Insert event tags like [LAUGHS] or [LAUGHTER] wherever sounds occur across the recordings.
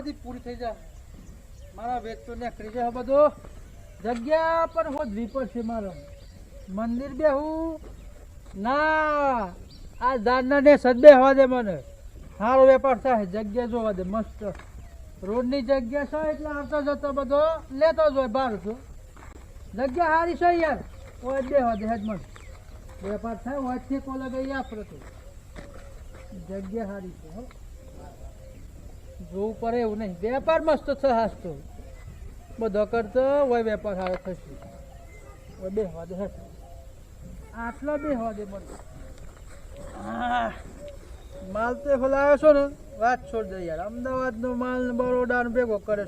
બધી પૂરી થઈ જાય. મારા વેચ તો નીકળી જાય બધો. જગ્યા પર હોદવી છે મારો. મંદિર બે હું. ના, આ દાનના ને સદે હોવા દે મને. સારો વેપાર થાય, જગ્યા જોવા દે, મસ્ત. રોડની જગ્યા છે એટલે આવતો જતો બધો, લેતો જ હોય બહાર તો. જગ્યા સારી છે યાર. હોય બે હવા દે, હેડ મસ્ત વેપાર થાય હોયથી કોલા ગઈ આપણે જગ્યા સારી છે, હો. જોવું પડે એવું નહીં. વેપાર મસ્ત છે હાસતો બધો કરતો હોય વેપાર સારો થશે. બે હવા દે આટલો બે હવા દે મને માલ તે ફલાવ્યો છો ને, વાત છોડ દે યાર. અમદાવાદનો માલ બરોડાનો ભેગો કરે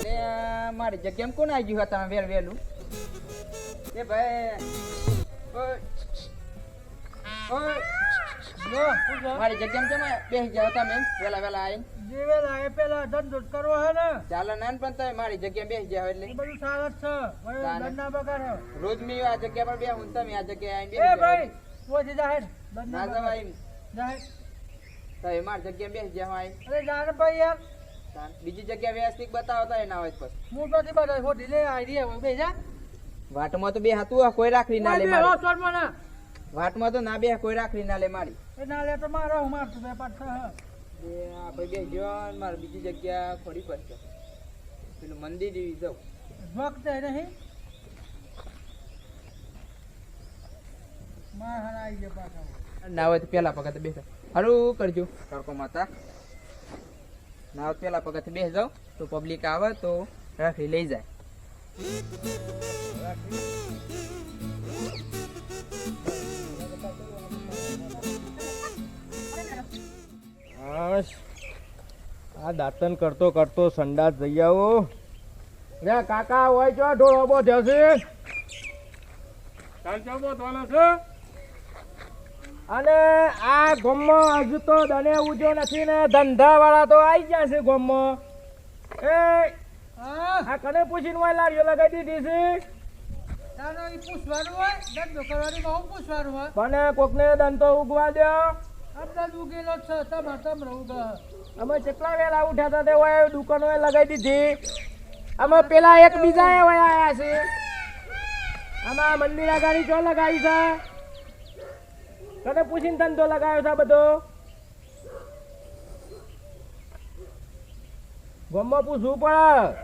અરે મારી જગ્યામાં કોણ આવી ગયું હતા? વેલ વેલું? એ ભાઈ? મારી જગ્યા કેમ બેસી જાવ તમે વેલા વેલા આવીને? જીવેલા એ પેલા ધંધો કરવો હે ને. ચાલો નાન પણ તમે મારી જગ્યા બેસી જાવ એટલે. બધું સારા જ છે. ના બગાડો. રોજ મેં આ જગ્યા પર ને તમે આ જગ્યાએ આવીને એ ભાઈ જાહેર ના. ના જવાય જાહેર તમે મારી જગ્યા બેસી જાવ આવીને. અરે જાને ભાઈ યાર. બીજી જગ્યા વ્યવસ્થિત બતાવો તો ના હોય પછી. હું તો થી બધા ખોટી લે આઈ રહી હવે બેજા વાટમાં તો બે હતું કોઈ રાખડી ના લે બી મારી. ના. વાટમાં તો ના બે કોઈ રાખડી ના લે મારી. ના લે તો મારો હું મારતું વેપાર છે હા. બે આ ભાઈ બે જાવ મારે બીજી જગ્યા ખોડી પડશે. પેલું મંદિર જેવી જાઉં. વખત નહીં. માર પાછા. ના હોય તો પેલા પગત બેસો સારું કરજો. તડકો માતા. ના હોય પેલા પગત બેસી જાવ તો પબ્લિક આવે તો રાખડી લઈ જાય. બસ. આ દાંતન કરતો કરતો સંડાસ જઈ આવો. રે કાકા હોય છો ઢોળો બો જશે અને આ ગોમમાં હજુ તો દને ઉજો નથી ને ધંધા વાળા તો આવી ગયા છે ગોમમાં. એ હા. આ કને પૂછીને હોય લારીઓ લગાવી દીધી છે? પૂછવાનું હોય? ધંધો કરવાની બહુ પૂછવાનું હોય? મને કોકને દંતો ઉગવા દો. અમદાવાદ ઉગેલો છે, તમાર તમરો ઉગા અમે કેટલા વેલા ઉઠ્યા હતા તે હોય દુકાનો લગાવી દીધી. અમે પેલા એક બીજા એ છે આમાં મંદિર ગાડી જો લગાવી છે? તને પૂછીને ધંધો લગાવ્યો છે બધો? ગમમાં પૂછવું પડે.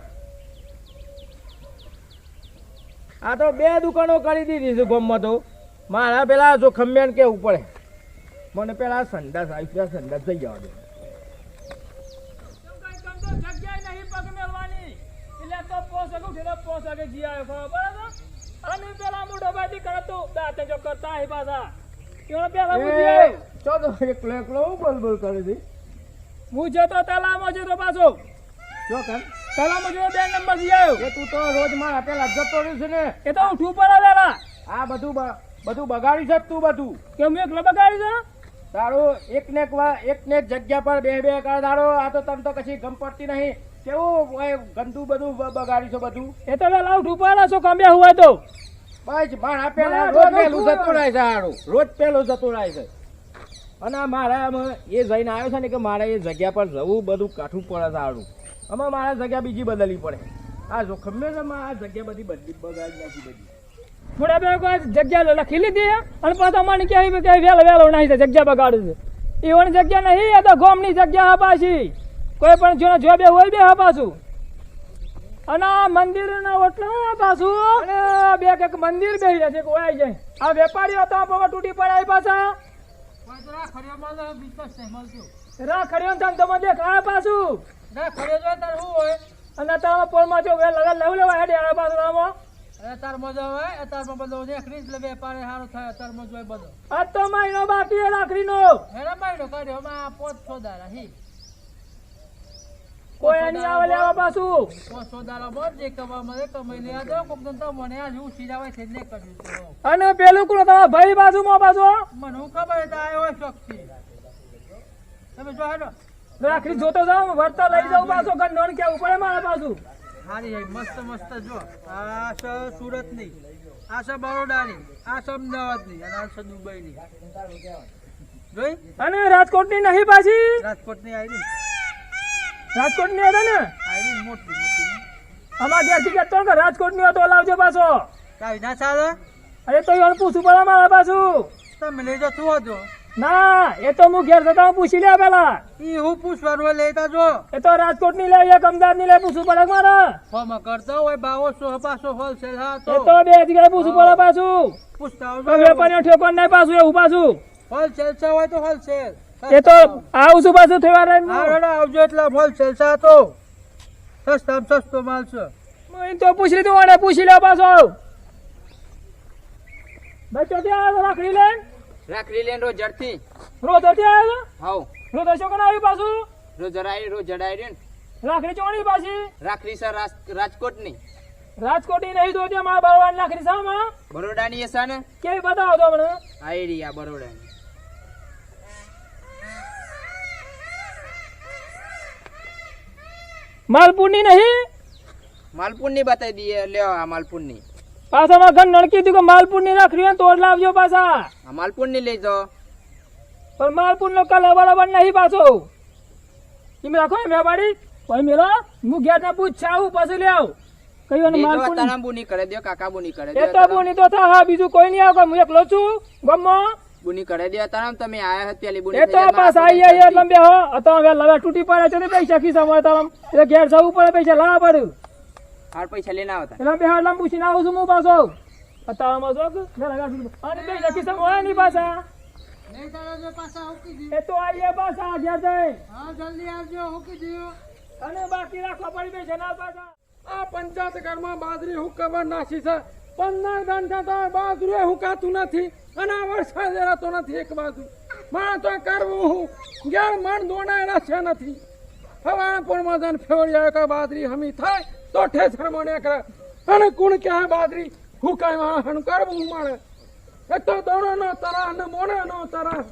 આ તો બે દુકાનો કરી દીધી છે ગમમાં તો. મારા પેલા જો ખમ્યાન કેવું પડે? મને પેલા સંડાસ આવી સંડાસ જઈ જવા દે હું જતો તલામાં જતો પાછો. તલામાં જતો બે નંબરથી આવ્યો. તું તો રોજ મારા પેલા જતો રહ્યું છે ને. એ તો ઉઠું પર આવેલા આ બધું બધું બગાડી છે તું બધું. કે હું એકલો બગાડી છે? તારું એકને એકને એક વા- એક ને એક જગ્યા પર બે બે કર તારો. આ તો તને તો કશી ગમ પડતી નહીં. કેવું ગંદુ બધું બગાડ્યું છે બધું? એ તો ઉઠું પર છો કમ્યા હોય તો? બસ મારા પેલા મારા રોજ પેલું જતું રહે છે સારું રોજ પેલું જતું રહે છે. અને આ મારા એ જઈને આવ્યો છે ને કે મારે એ જગ્યા પર જવું બધું કાઠું પડે સારું આમાં મારા જગ્યા બીજી બદલવી પડે. આ જોખમ છે ને આ જગ્યા બધી બદલી બગાડી નાખી બધી. થોડા બે કોઈ જગ્યા લખી લીધી અને પાછા મને કહે કે વેલો વેલો નાખી જગ્યા બગાડે છે. એવાની જગ્યા નહીં એ તો ગોમની જગ્યા હા કોઈ પણ જો જો બે હોય બે હા અને આ મંદિર ના ઓટલો હા પાછું. અને બે કંઈક મંદિર બેસી છે કોઈ આવી જાય. આ વેપારીઓ તો આ તૂટી પડાય પાછા. કોઈ તો રાખડીઓ મળે બિઝનેસ નહીં મળતું. રાખડીઓ ધંધોમાં દેખાય પાછું. હોય? અને તમે પોળમાં જો લગા લવ લેવા હેડે આ પાછું આમાં અરે હોય અતારમાં બધો નીકળી એટલે વેપારે સારો થાય અતારમાં જોઈ બધો. આ મહિનો બાકી છે રાખડીનો હેરા માયનો કાઢ્યો માં પોત સોદારા હી. કોઈ એની આવે લેવા પાછું? પોત સોદારા બોલ જે કમા મળે કમાઈ લે. દો કોક તો મને આ હું સીધા છે જ કર્યું અને પેલું કોણ તમારા ભાઈ બાજુમાં પાછો? મને હું ખબર હતા આવ્યો શોખથી તમે જો હેડો. રાખડી જોતો જાવ વર્તો લઈ જાઉં પાછો ઘર નોન કેવું પડે મારા પાછું. હારી હે મસ્ત મસ્ત જો. આ છે સુરતની આ છે બરોડાની આ છે અમદાવાદની અને આ છે દુબઈની. જોઈ? અને રાજકોટની નહીં પાછી? રાજકોટની આવી રાજકોટની હતા ને. આવી મોટી મોટી. અમારા ઘેરથી કહેતો કે રાજકોટની હતો લાવજો પાછો. કાંઈ ના ચાલે? અરે તો એને પૂછવું પડે મારા પાછું. તમે લઈ શું હતો ના એ તો હું ઘેર જતા પૂછી લે પેલા. ઈ હું પૂછવાનું હોય લેતા જો. એ તો રાજકોટની લે એક અમદાવાદની લે પૂછવું પડે મારે. ફોર્મ કરતા હોય બાવો સો પાસો હોલસેલ હા એ તો તો બે જગ્યાએ પૂછવું પડે પાછું. પૂછતા તો વેપારીઓ ઠેકોન નહીં પાછું એવું પાછું. હોલસેલ છે હોય તો હોલસેલ. એ તો આવું છું પાછું થવા આવજો એટલે હોલસેલ છે તો. સસ્તા સસ્તો માલ છે. એ તો પૂછી લીધું પૂછી લે પાછો. ચોથી આવ્યો રાખડી લે. રાખડી લઈને રોજ જડતી રોજ જડતી આવ્યો હાવ રોજ કણ આવ્યું પાછું? રોજ જડાઈ રોજ જડાઈ ને. રાખડી ચોણી પાછી? રાખડી સર રાજકોટની. રાજકોટની નહીં તો ત્યાં મારા બરવાની રાખડી મા બરોડાની એ છે ને? કેવી બતાવો તો મને? આ એરિયા બરોડાની. માલપુરની નહીં? માલપુરની બતાવી દઈએ લ્યો આ માલપુરની. પાછા મારા ઘર નડકી હતી કે માલપુરની રાખડી ને તો જ લાવજો પાછા. માલપુરની લઈ જાઓ. પણ માલપુર નો કલર બરાબર નહીં પાછો. એમ રાખો એમ પાડી ભાઈ મેલો હું ઘેર ના પૂછ આવું પાછું લે આવ. કયો ને માલપુર તારા બુની કરે દે કાકા બુની કરે એ તો બુની તો થા હા બીજું કોઈ નહીં આવે હું એકલો છું. ગમો. બુની કરે દે તારા તમે આયા હતા પેલી બુની એ તો પાસ હો અતો હવે લવે તૂટી પડે છે પૈસા ખિસ્સા તારા એટલે ઘેર જવું પડે પૈસા લાવવા પડ્યું હાર પૈસા લઈને આવતા. એટલે બે છે પૂછીને આવું છું હું પાછો અત્યારમાં જો તૂટી- અને પૈસા ખિસ્સા હોય નહીં પાછા. નહીં તારા જો પાછા હુકી દી એ તો આવીએ પાછા ઘેર જઈ હા જલ્દી આવજો હુકી દીયો અને બાકી રાખવા પડી બે ના પાછા. આ પંચાયત ઘરમાં બાજરી હુકવા નાસી છે. પંદર દંડ થતા બાજરી હુકાતું નથી અને આ વરસાદ રહેતો નથી એક બાજુ. મારે તો કરવું હું. ઘેર મન દોડાયેલા છે નથી. હવાના પોળમાં જન ફેવડિયા કે બાજરી હમી થાય. તો ઠેસર મને કરે. અને કુણ કે આ હું કઈ વાહન કરવું મળે એ તો દોણો નો તરા અને મોને નો તરા.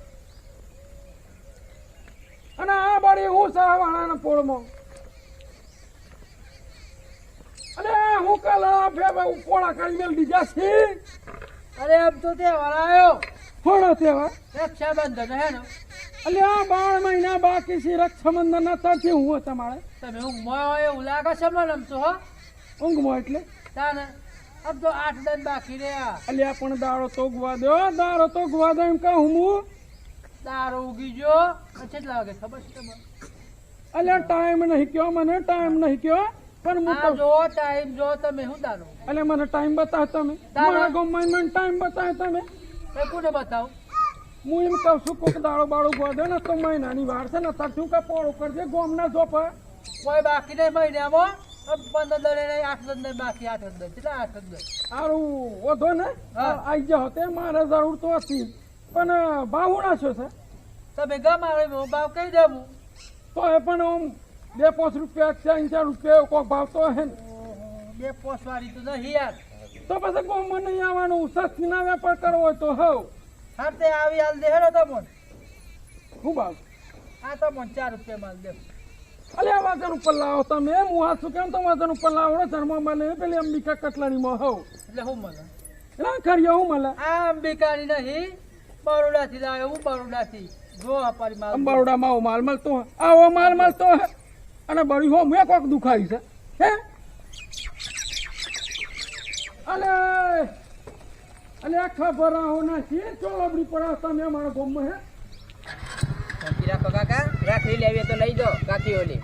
અને આ બાળી હું સહવાણા ને પોળમાં? અરે હું કલા ફેવા પોળા કરી મેલ દીધા છે અરે એમ તો તહેવાર આવ્યો ફોડો તેવા રક્ષાબંધન હે ને? અલે આ બાર મહિના બાકી છે રક્ષાબંધન ના ત્યાંથી હું તમારે? તમે ઊંઘમાં એ ઉલાકા આમ તો હો? ઊંઘમાં એટલે? તાને તો આઠ દન બાકી રહ્યા. અલ્યા પણ દાડો તો ગુવા દો દાડો તો ગુવા દો એમ કહું હું. દારો ઉગી ગયો. કેટલા વાગે ખબર છે તમને? અલ્યા ટાઈમ નહીં કયો મને ટાઈમ નહીં કયો. પણ હું જો ટાઈમ જો તમે શું દારો અલ્યા મને ટાઈમ બતાવ તમે. દાડો. મારા મને ટાઈમ બતાવ તમે કોને બતાવું? હું એમ કહું છું કોક દાડો બાળો ગુવા ને તો મહિનાની વાર છે ને તાર શું કે પોળો કરજે ગોમના જોપ કોઈ બાકી નહીં મહિનામાં પંદર નહીં આઠ દન નહીં બાકી આઠ દન કેટલા આઠ દન સારું વધો ને. હા. આઈ જાઓ તે મારે જરૂર તો હતી પણ ભાવ ઉડાશો છે તમે ગમ આવે ભાવ કહી દેવું તો એ પણ આમ બે પાંચ રૂપિયા ચાર ચાર રૂપિયા કોક ભાવ તો હે ને. બે પોસ વાળી તો નહીં યાર. તો પછી ગામમાં નહીં આવવાનું સસ્તી ના વેપાર કરવો હોય તો હવ. હા તે આવી હાલ દે હેડો તમને. શું ભાવ આ તમોન ચાર રૂપિયા માલ દે. અલે આ વાંચન ઉપર લાવો તમે. હું હાથ શું કેમ તમે વાંચન ઉપર લાવો? ધર્મમાં મળે પેલી અંબિકા કટલાણીમાં હવ એટલે હું મળે? એટલે ખરી હું મળે? આ અંબિકાની નહીં બરોડાથી લાવ્યો હું બરોડાથી. જો અપારી માલ. અંબારોડામાં આવો માલ મળતો આવો માલ મળતો અને બળી હો મેં કોક દુખાવી છે. હે? અલે! અલે આખા ભરાવો ના છે ચોળબડી પડાવ તમે અમારા ગામમાં હે. શાંતિ રાખો કાકા. રાખડી લેવી તો લઈ જાઓ કાકી ઓલી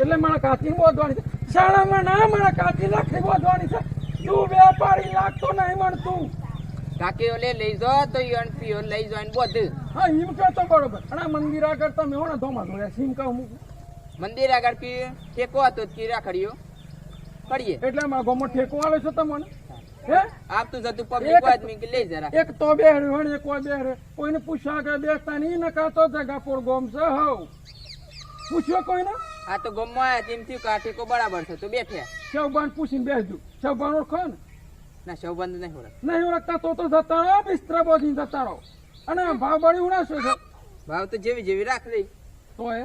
એટલે મારા કાકી બોધવાની છે. શાળામાં ના મારા કાકી રાખી બોધવાની છે. તું વેપારી લાગતો નહીં મળતું કાકી ઓલે લઈ જાઓ તો યણ પીઓ લઈ જાઓ ને બોધ. હા એમ કહો તો બરોબર. અને મંદિર આગળ તમે હો ને ધોમા કહું મંદિર આગળ પી ટેકો હતો કી રાખડીઓ કરીએ એટલે મારા ગામમાં ઠેકો આવે છે તમને? હે? આપતું જતું પબ્લિક આદમી કે લઈ જરા. એક તો બેહરે હોય ને કોઈ બેહરે કોઈને પૂછ્યા આગળ બેસતા નહીં ન કાતો જગાપુર ગોમ છે હવ પૂછ્યો કોઈને? આ તો ગમમાં આયા તેમ થયું કે આ બરાબર છે તો બેઠ્યા શવબાન પૂછીને બેસજો. શવબાન ઓળખો ને? ના સૌબંધ નહીં હોડા નહીં ઓળખતા તો તો જતા રહો બિસ્તરા બોધીને જતા રહો અને ભાવ બળી ઉડાશો છે ભાવ તો જેવી જેવી રાખ લઈ તો એ.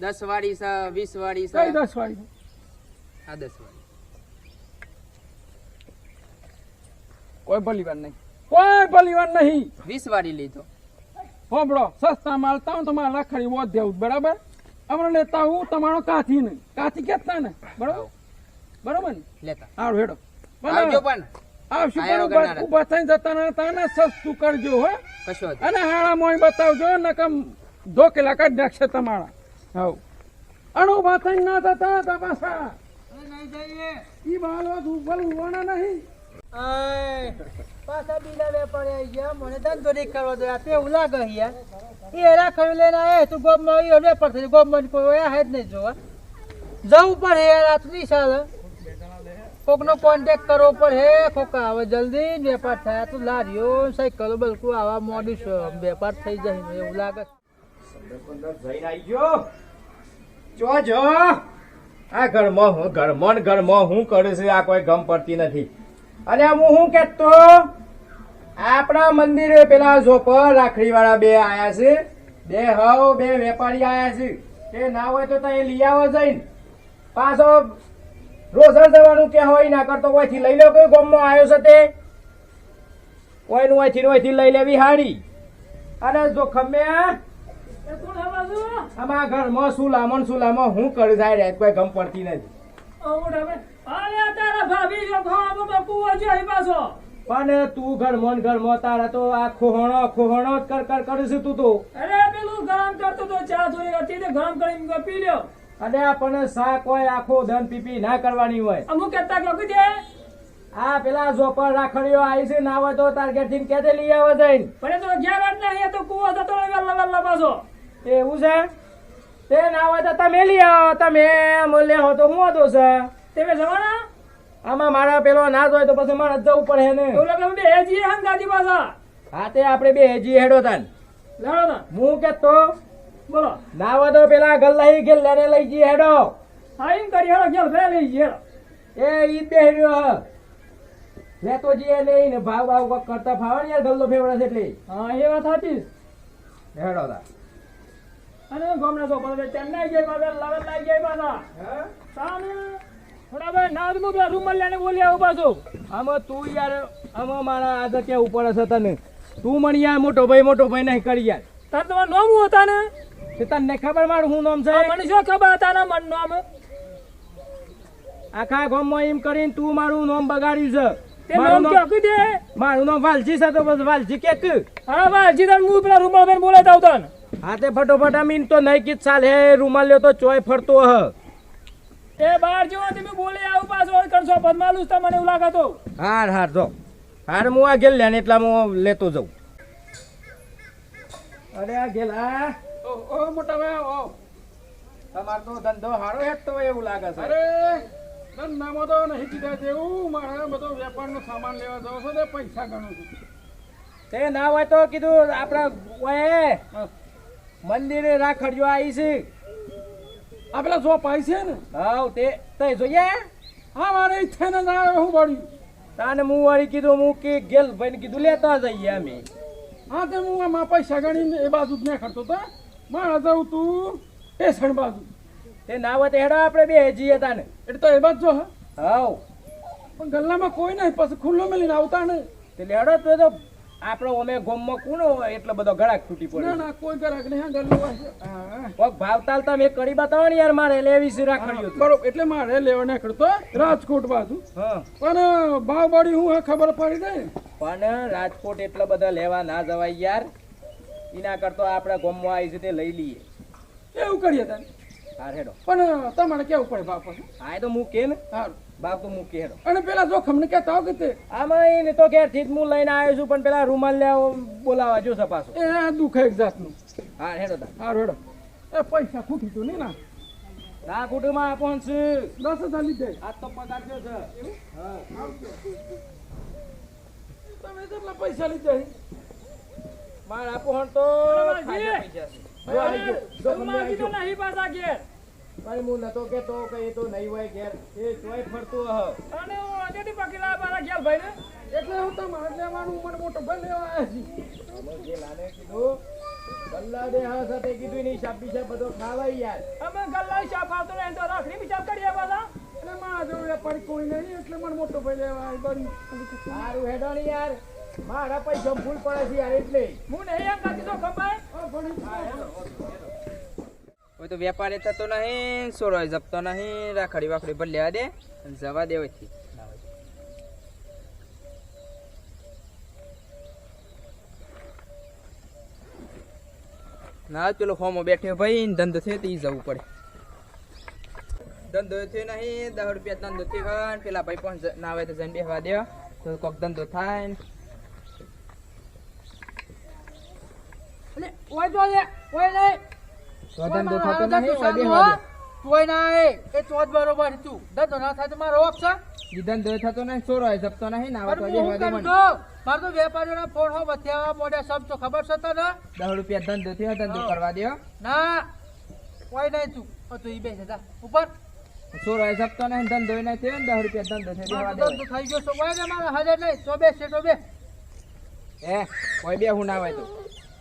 દસ વાળી છે વીસ વાળી છે. દસ વાળી આ દસ વાળી કોઈ ભલીવાર નહીં. કોઈ ભલીવાર નહીં. વીસ વાળી લીધો. હોબળો સસ્તા માલતા હું તમારે રાખડી વોત દેવું બરાબર? અમારે લેતા હું તમારો કાથી નહીં કાથી કેતા ને? બરાબર? બરાબર ને? લેતા. હારું હેડો. આવજો પણ. આવશું પણ ઊભા થઈને જતા ના હતા ને સસ્તું કરજો હો. કશો અને હાળા મોય બતાવજો નકમ ધોકેલા કાઢ નાખશે તમારા. હવ અણુ ઊભા થઈને ના થતા તપાસા નહીં જઈએ. ઈ બાલો ઉભલ ઉવાના નહીં. પાછા બીજા ગયા. મને ધંધો નહીં કરવા દે એવું લાગે યાર. એ હેરા ખરી લઈને તું આવી વેપાર થઈ ગોમમાં કોઈ આયા હે જ નહીં જોવા. જવું પડે યાર, આ તો નહીં ચાલે. કોકનો કોન્ટેક્ટ કરવો કોક આવે જલ્દી, વેપાર થાય. તું તો લારીઓ, સાયકલો, બલકું આવા મોડી વેપાર થઈ જાય એવું લાગે જઈને આવી ગયો. જો જો આ ઘરમાં ઘરમાં ઘરમાં હું કરે છે, આ કોઈ ગમ પડતી નથી. અને હું શું કેતો આપણા મંદિરે પેલા ઝોપર રાખડી વાળા બે આયા છે. બે હવ બે વેપારી આયા છે. તે ના હોય તો ત્યાં લઈ આવો જઈને. પાછો રોસણ જવાનું કે હોય ના કરતો ઓયથી લઈ લો કોઈ ગામમાં આવ્યો છે તે. ઓયનું ઓયથી ઓયથી લઈ લેવી હાડી. અને જો ખમ્યા અમારા ઘરમાં શું લામણ શું લામણ હું કરી જાય કોઈ ગમ પડતી નથી. પણ તું ઘરમાં ને ઘરમાં તારા તો આ ખોહણો ખોહણો જ કર કર કરે છે તું તો. અરે પેલું ગરમ કરતો તો ચા થોડી હતી તે ગરમ કરીને પી લ્યો. અને આપણને શાક હોય આખો ધન પીપી ના કરવાની હોય. અમુક કેતા કહું છે આ પેલા ઝોપર રાખડીઓ આવી છે ના હોય તો તાર ઘેરથી કે લઈ આવે જઈને? પણ તો ઘેર જ નહીં એ તો કુવો થતો વેલા વેલા પાછો. એવું છે? તે ના હોય તો તમે લઈ આવો તમે મૂલ્ય હો તો હું હતો છે? તમે જવાના? આમાં મારા પેલો ના જ હોય તો પછી મારે જવું પડે ને. એવું લાગે બે હેજી હે દાદી પાછા? હા તે આપણે બે હેજી હેડો તન. લેડો હું કેતો બોલો. ના હોય તો પેલા ગલ્લાહી ગેલ્લાને લઈ જઈએ હેડો. હા એમ કરી હેડો ગેલ ભે લઈ હેડો. એ ઈ બેહર્યો હ. લેતો જઈએ નહીં ને ભાવ ભાવ કરતા ફાવે ને યાર ગલ્લો ફેવડે છે એટલે. હા એ વાત સાચી હેડો તા અને ગામના તો પર ચેન્નઈ જઈ પાછા લગન લાગી જાય પાછા. સામે થોડા બે નાદ મુ બે રૂમ લઈને બોલી આવું પાછું. આમાં તું યાર આમાં મારા આજે ક્યાં ઉપર હશે તને? તું મને યાર મોટો ભાઈ મોટો ભાઈ નહીં કરી યાર. તાર તમારું નામ શું હતા ને તને ખબર મારું હું નામ છે? મને શું ખબર હતા ને મન નામ? આખા ગામમાં એમ કરીને તું મારું નામ બગાડ્યું છે. મારું નામ વાલજી છે તો બસ વાલજી કે હા વાલજી તને હું પેલા રૂમ બેન બોલાતા આવતા હા તે ફટોફટ આમીન તો નહીં કીધ ચાલ. હે રૂમાલ લ્યો તો ચોય ફરતો હ. એ બહાર જેવો તમે બોલી આવું પાછો કરશો બદમાલુસ તો મને એવું લાગતો હાર હાર જો. હાર હું આ ગેલ લેને એટલા હું લેતો જાઉં. અરે આ ગેલા ઓ ઓ મોટા ભાઈ ઓ તમાર તો ધંધો હારો હે તો એવું લાગે છે. અરે ધંધામાં તો નહીં કીધા જેવું. મારે બધો વેપારનો સામાન લેવા જાવ છો ને પૈસા ગણો છું. તે ના હોય તો કીધું આપણા ઓએ મંદિરે રાખડજો આવી છે. આ પેલા જો પાઈ છે ને? હાવ તે તે જોઈએ. હા મારે ઈચ્છા ને ના હું બળ્યું તાને હું વળી કીધું હું કે ગેલ ભાઈને કીધું લેતા જઈએ અમે. હા તે હું આમાં પૈસા ગણી એ બાજુ જ ના કરતો તો. મારે જવું તું ટેસણ બાજુ. તે ના હોય હેડો આપણે બે જઈએ તાને. એટલે તો એ બાજુ જો હા. હાવ. પણ ગલ્લામાં કોઈ નહીં પછી ખુલ્લો મેલીને આવતા ને તે તો તો આપણો અમે ગોમમાં કોનો હોય એટલો બધો ગળાક તૂટી પડે ના કોઈ ગળાક નહીં હા ગલ્લો હોય. હા. હા. કોક ભાવતાલ તમે કરી બતાવો ને યાર મારે લેવી છે રાખડી તો. બરોબર એટલે મારે લેવા ના કરતો રાજકોટ બાજુ. હા. પણ ભાવ બળી હું હા ખબર પડી જાય પણ રાજકોટ એટલા બધા લેવા ના જવાય યાર. એના કરતો આપણે ગોમમાં આવી છે તે લઈ લઈએ. એવું કરીએ તને. હાર હેડો. પણ તમારે કેવું પડે બાપા? હા તો કે ને. સારું. બાપ તો મૂકી હેડો. અને પેલા જોખમ ને કેતા હોય કે આમાં એને તો ઘેરથી હું લઈને આવ્યો છું પણ પેલા રૂમાલ લેવા બોલાવા જો સપાસો એ દુઃખ એક જાતનું. હા હેડો તા હા હેડો. એ પૈસા ખૂટી તું નહીં ના. ના કુટુંબમાં આપણ છે દસ હજાર લીધે. આ તો પગાર થયો છે. તમે કેટલા પૈસા લીધા? મારા આપણ તો પૈસા. છે. જો આવી ગયો, જો ગમે આવી ગયો. નહીં પાછા ઘેર. પણ હું નતો કેતો કે એ તો નહીં હોય ઘેર. એ તોય ફરતું હ અને હું આજેથી પકીલા મારા ઘેર ભાઈ ને એટલે હું તમારે લેવાનું મને મોટો ભાઈ લેવા અમે જે લાને કીધું ગલ્લા દે હા સાથે કીધું નહીં શાપ બીજા બધો ખાવાય યાર. અમે ગલ્લા શાપ આવતો ને તો રાખડી બિચાર કરીએ પાછા અને માં જોડે પણ કોઈ નહીં એટલે મને મોટો ભાઈ લેવા આવ્યો. સારું હેડો યાર. મારા પૈસા ફૂલ પડે છે યાર એટલે. હું નહીં એમ નથી તો ખબર. કોઈ તો વેપારે થતો નહીં સોરો જપતો નહીં, રાખડી વાખડી ભર લેવા દે જવા દે હોયથી. ના, પેલો હોમો બેઠ્યો ભાઈ ધંધો થયો તો ઈ જવું પડે. ધંધો થયો નહીં, દસ રૂપિયા ધંધો થયો હોય ને પેલા ભાઈ પણ ના આવે તો જઈને બેસવા દે. તો કોક ધંધો થાય ને. ઓય જો ઓય નહીં. તો ધંધો થતો નહીં બેસવા દે કોઈ ના એ એ ચોથ બરોબર તું ધંધો ના થાય તો મારો ઓફ છે નિધન ધંધો થતો નહીં ચોરો જપતો નહીં ના આવે તો હું દે કરું મને. મારે તો વેપારીઓના ફોન હો વધ્યા મોઢે સબ તો ખબર છે તને? દસ રૂપિયા ધંધો થયો ધંધો કરવા દો ના કોઈ નહીં તું. ઓ તું ઈ બેસે જા ઉપર. ચોરો જપતો નહીં ધંધો નહીં થયો ને દસ રૂપિયા ધંધો થઈ બેસવા દે ધંધો થઈ ગયો તો કોઈ ને મારે હાજર નહીં. તો બે છે તો બે. એ કોઈ બે હું ના હોય તો.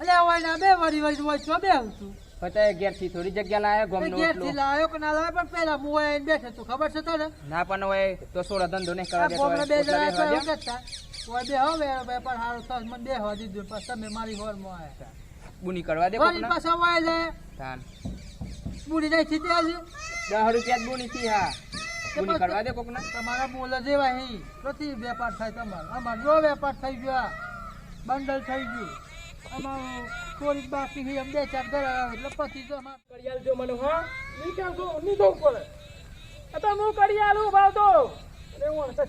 એટલે હોય ના બે વળી વળી હોય તો બે આવું છું. પછી ઘેરથી થોડી જગ્યા લાયા તે કે ના લાયો? પણ પેલા ઓય આઈને તું ખબર છે તને? ના પણ હોય તો સોળા ધંધો નહીં કરવા દેતો હોય બે જણા તો. એવું બે હો બે વેપાર હારો થયો મને બે હવા દીધું પછી તમે મારી હોરમાં આયા બુની કરવા દે. પાછા ઓય લે તાન. બુડી નહીં થી ત્યાં છે દસ રૂપિયા બુની થી હા. બુની કરવા દે કોકના. તમારા બોલ જેવા હી. પ્રતિ વેપાર થાય તમારો. અમાર જો વેપાર થઈ ગયો બંડલ થઈ ગયું. અમારું થોડીક બાકી છે એમ બે ચાર એટલે પછી તો અમાર કરી આલજો મને હો? ની કેમ છો ની તો પડે આ તો હું કરી આલું ભાવ તો. હું જ.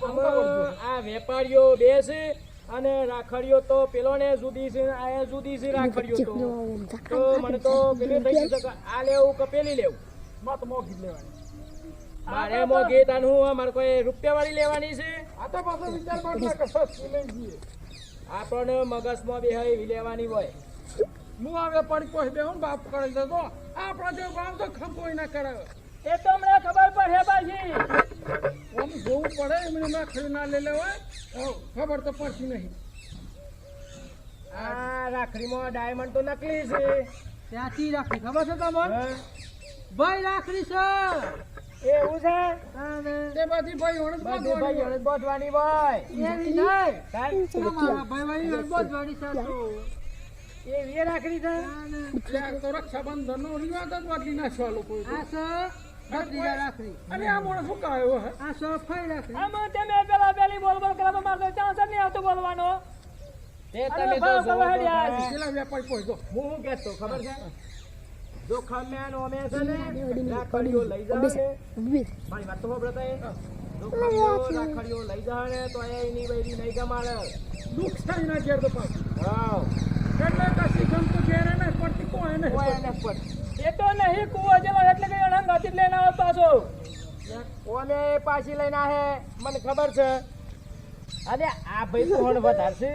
હું. આ વેપારીઓ બે છે અને રાખડીઓ તો પેલો ને જુદી છે આ એ જુદી છે રાખડીઓ તો. તો મને તો પેલી થઈ ગયું આ લેવું કે પેલી લેવું? મત મોગી જ લેવાની. મારે મોગી તાન હું મારે કોઈ રૂપિયા વાળી લેવાની છે? આ તો પાછો વિચાર કર ના કે સસ્તી લઈ જઈએ. આપણને મગજમાં બે લેવાની હોય. હું હવે પડી કોઈ બે હું બાપ કરી દેતો. આપણા જેવો ભાવ તો ખંભોય ના કરાવે એ તો મને ખબર પડે પાછી આમ જોવું પડે એમને મેં ખરી ના લઈ લેવાય. ખબર તો પડતી નહીં. આ રાખડીમાં ડાયમંડ તો નકલી છે. ત્યાંથી રાખડી ખબર છે તમને? ભાઈ રાખડી છે. એવું છે? તે બધી ભાઈ ઓણ જ ભાઈ જોડે બોધવાની ભાઈ એવી નહીં? ભાઈ ભાઈ બોધવાની છે રાખડી રિવાજ બદલી નાખ્યો આ આ માણસ શું કહ્યું હે? આ છે ફઈ રાખડી આમાં તમે પેલા પેલી બોલ બોલ કરવા મારતો ચાન્સ જ નહીં આવતો બોલવાનો. તે તમે તો ખબર જોવો તો યાર. ખરા. પેલા વેપારી પહોંચો હું શું કહેતો ખબર છે? જો ખમ્યા નો અમે છે ને રાખડીઓ લઈ જાવ મારી વાત તો સાંભળો જો રાખડીઓ લઈ જાવ ને તો એની બૈરી નહીં ગમાડે. દુઃખ થાય ના ઘેર તો પાછું. હાવ. એટલે કશી ગમતું ઘેરે નહીં પડતી કો એને. એ તો નહીં કુવો જેવો એટલે કે અણંગ હાથી લઈને આવે પાછો. કોને પાછી લઈને આહે મને ખબર છે. અરે આ ભાઈ પોહણ વધારશે.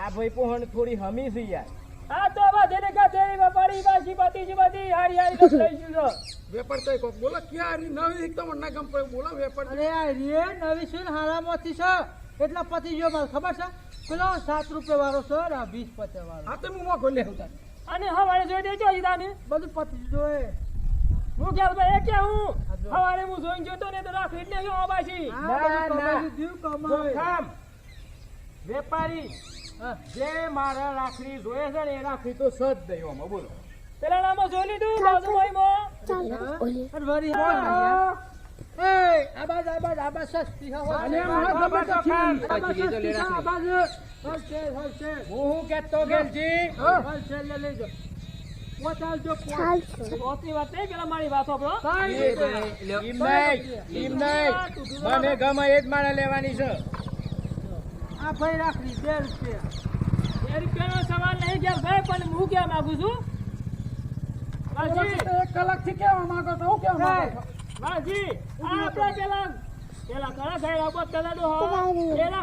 આ ભાઈ પોહણ થોડી હમી છે યાર. આ તો હવે જેને કા તેરી વેપારી બાજી બધી જ બધી હારી હારી લઈ છે. વેપાર તો કોક બોલો કે હારી નવી એકદમ ના ગમતો એવું બોલો વેપાર અરે આ રે નવી છે ને હારામાંથી છે? એટલા પતી ગયો મારે ખબર છે પેલો સાત રૂપિયા વાળો સર આ વીસ પચાસ વાળો. હા તો હું મોકો લેવું તાર. અને હવારે જોઈ દેજો ઈદાની બધું પતી ગયું હું કે ભાઈ એ કે હું હવારે હું જોઈને જોતો ને તો રાખી ને. કમાયું જો કમાયું. વેપારી. જે મારા રાખડી જોઈએ છે ને એ રાખડી તો સજ દઈ બોલો. પેલા નામાં જોઈ લીધું બાજુ, લે. ભાઈ, માં લ્યો. નહીં એમ નહીં મને ગમે એ જ મારે લેવાની છે આ ભાઈ રાખડી બે રૂપિયા એ રૂપિયાનો સવાલ નહીં ગયા ભાઈ પણ હું ક્યાં માંગુ છું એક એક કલાકથી કેવા માંગો તો હું કેવા માંગો છો? વાલજી, આપણા પેલા પેલા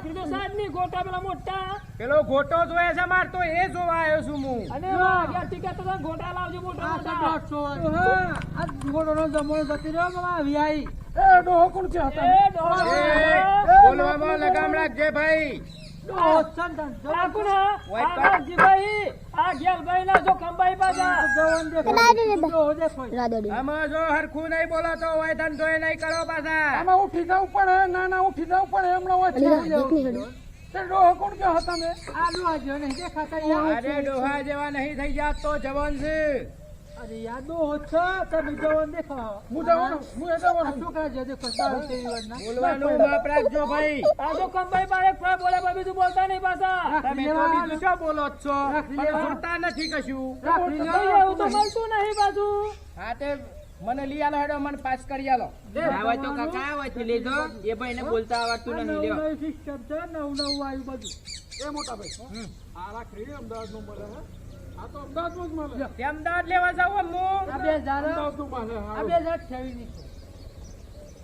પેલા સાહેબની ગોટા પેલા મોટા. પેલો ગોટો જોયે છે માર તો એ જોવા આવ્યો છું હું. અને તો ગોટા લાવજો મોટા મોટા. જમણો જતી રહ્યો મામા આવી એ ડોહો કોણ છે? હતા એ ડોહા. બોલવામાં લગામ રાખજે ભાઈ? જવું નહીં દેખાતા યાર અરે ડોહા જેવા નહીં થઈ જાત તો જવાન છે. અરે યાર ડોહો છે તમે જવાન દેખાવ? હું જવાનો હું એ જવાનો. શું કરે છે? દેખો તારો તેવી વાત બોલવાનું માપ રાખજો ભાઈ. આ જો ખંભાઈ પાસે ફળ બોલે પણ તું બોલતા નહીં પાછા. તમે તો બીજું શું બોલો છો? પણ સુનતા નથી કશું. રાખડી નહીં, લેવા એવું તો મળતું નહીં પાછું. હા તે મને લઈ આલો હેડો મને પાસ કરી આલો. ના હોય તો કાકા આવવાથી લીધો એ ભાઈને બોલતા આવડતું નહીં લ્યો. નવું નવું નવું આવ્યું બધું. એ મોટા ભાઈ. આ રાખડી અમદાવાદનું તો અમદાવાદ લેવા જાવ હું આ બે હજાર. બે હજાર છવ્વીસની છે.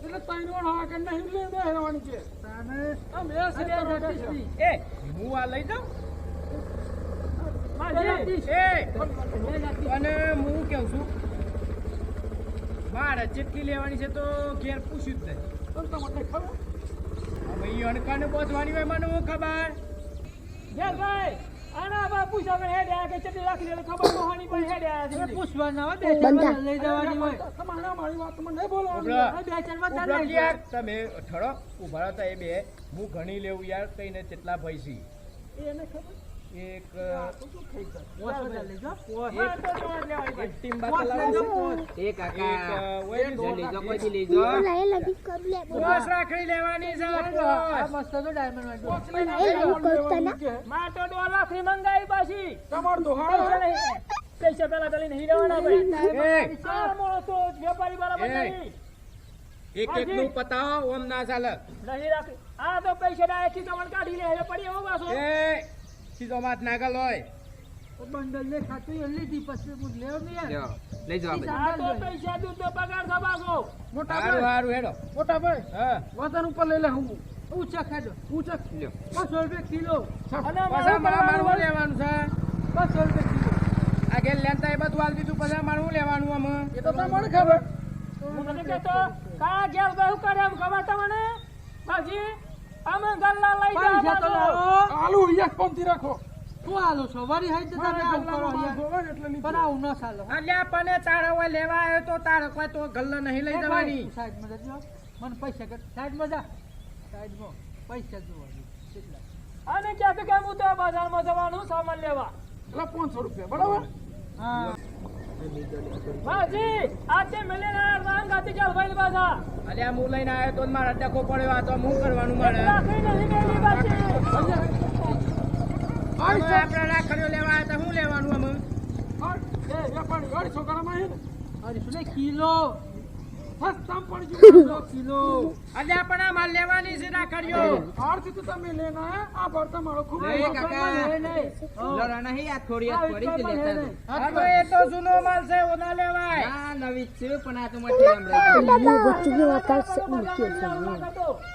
એટલે ત્રણ હા કે નહીં લે બે હેરવાની છે. એ હું આ લઈ જાઉં. અને હું કેવું છું? મારે ચીટકી લેવાની છે તો ઘેર પૂછ્યું જ નહીં. હવે અણકાને પહોંચવાની હોય મને હું ખબર? ભાઈ. તમે ઠળો ઊભા હતા એ બે. હું ઘણી લેવું યાર કઈને કેટલા પૈસી એને ખબર એક રાખડી લેવાની પાછી. તમારો દોહાડો પૈસા નહીં. પેલી લેવાના ભાઈ. એ, આ માણસ તો વેપારી બરાબર નહીં. એક એક નું પતાવો ઓમ ના ચાલે નહીં રાખી. આ તો પૈસા ડાયરેક્ટ કાઢી લે પડી એવો પાછો. સીધો માથ નાગલ હોય. બંડલ ને ખાતું એ લીધી પછી હું લેવ નહીં લઈ તો પૈસા દૂધનો પગાર થયો મોટા ભાઈ. સારું હેડો. મોટા ભાઈ હા. વજન ઉપર લઈ લે હું. ઊંચા ખાધો ઊંચા. લ્યો. બસો રૂપિયા કિલો. અને પાછા મારા મારું મારું લેવાનું છે. બસો રૂપિયા કિલો. આ લેતા એ બધું દીધું પછી મારું લેવાનું આમ. એ તો તમને ખબર. હું તને કહેતો, કા ઘેર બહુ કરે એમ ખબર તમને? બાજી, અમે ગલ્લા લઈ પૈસા તો લાવો. આલુ એક પંક્તિ રાખો. શું આલુ છો? વરી હઈ તો તમે આવું કરો યાર. હોય પણ આવું ન ચાલે. હો. અલ્યા પણ તારે હોય લેવા આવ્યો તો તારે કોઈ તો ગલ્લા નહીં લઈ દેવાની જવાની. તું સાઈડમાં જજો. મને પૈસા કર. સાઈડમાં જા. સાઈડમાં. પૈસા જોવા કેટલા? અને તો કેમ હું તો બજારમાં જવાનું સામાન લેવા. એટલે પાંચસો રૂપિયા બરાબર? હા. બાજી, આ તે મળીને રામ ગાતી ચાલ ભાઈ હું લઈને આવ્યો તો મારા ડખો પડ્યો આ તો હું કરવાનું મારે. નહીં મેલી આપણે લેવા આવ્યા તો હું લેવાનું અમે એ વેપારી અઢીસો ગ્રામ છે ને? અરે શું કિલો? સસ્તામાં પડી કિલો કિલો. અલે પણ આ માલ લેવાની છે રાખડીઓ આરથી તો તમે લેના આ ભર તમારો ખૂબ નહીં, કાકા. હો. લડા નહીં. આ થોડી આ પડી જ લેતા એ તો જૂનો માલ છે ઓના લેવાય. ના નવી છે પણ આ તો મટી એમ રહી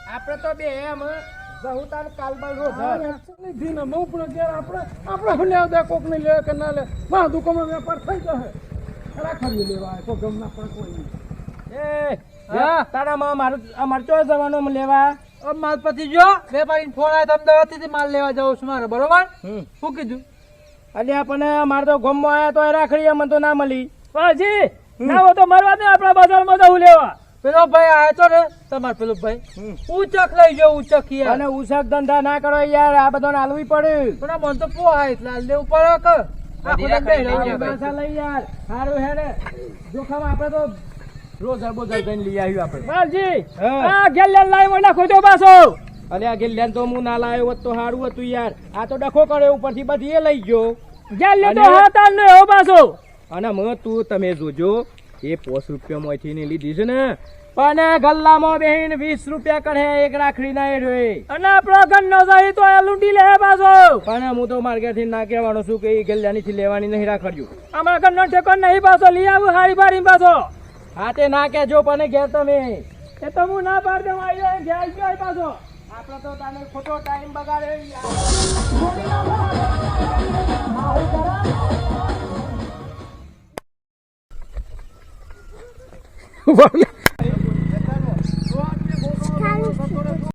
આપણે તો બે એમ જહુતાન કાલબલ રોજ લીધી ને હું પણ ઘેર આપણે આપણે શું લેવા દે કોક ને લે કે ના લે માં દુકાનમાં વેપાર થઈ જશે. કોઈ ગમના પણ કોઈ નહીં હા? તારામાં મારું અમારે ચો જવાનું લેવા. માલ પછી જો વેપારી ફોન આવ્યો તો અમદાવાદથી માલ લેવા જાઉં છું મારે બરોબર? શું કીધું? અલ્યા પણ મારે તો ગમમાં આવ્યા તો એ રાખડી અમને તો ના મળી. બાજી, ના તો મરવા દે આપણા બજારમાં જવું લેવા. પેલો ભાઈ આવ્યો તો ને તમારો પેલો ભાઈ. ઉચક લઈ જાઓ ઉચક યાર. અને ઉચક ધંધા ના કરો યાર આ બધો હાલવી પડે. પણ મન મને તો પોહાય એટલે હાલ દેવું પડે કે આખું લઈ યાર. સારું હે ને જોખમ આપણે તો રોજ બોજર થઈને લઈ આવ્યું આપણે. આ ઘેર લાવ્યો લાવી નાખો તો પાછો. અરે આ ગેલ્યાન તો હું ના લાવ્યો હોત તો સારું હતું યાર. આ તો ડખો કર્યો ઉપરથી બધી એ લઈ ગયો. ઘેર લીધો અને- હતા ને એવો પાછો. અને મ તું તમે જોજો એ પોસ રૂપિયામાંથી ને લીધી છે ને. પણ ગલ્લામાં બેહીને વીસ રૂપિયા કરે એક રાખડી ના એ અને આપણો ગન્નો જાય તો એ લૂંટી લે પાછો. પણ હું તો માર્કેટથી ના કહેવાનો છું કે એ ગલ્યાનીથી લેવાની નહીં રાખડ્યું. અમારા ગન્નો ઠેકો નહીં પાછો લઈ આવું હારી બારી પાછો. હા ના કે જો પણ ઘેર તમે. એ તો હું ના પાડ દઉં આવી જાય ઘેર આવી જાય પાછો. આપણે તો તને ખોટો ટાઈમ બગાડે. [LAUGHS]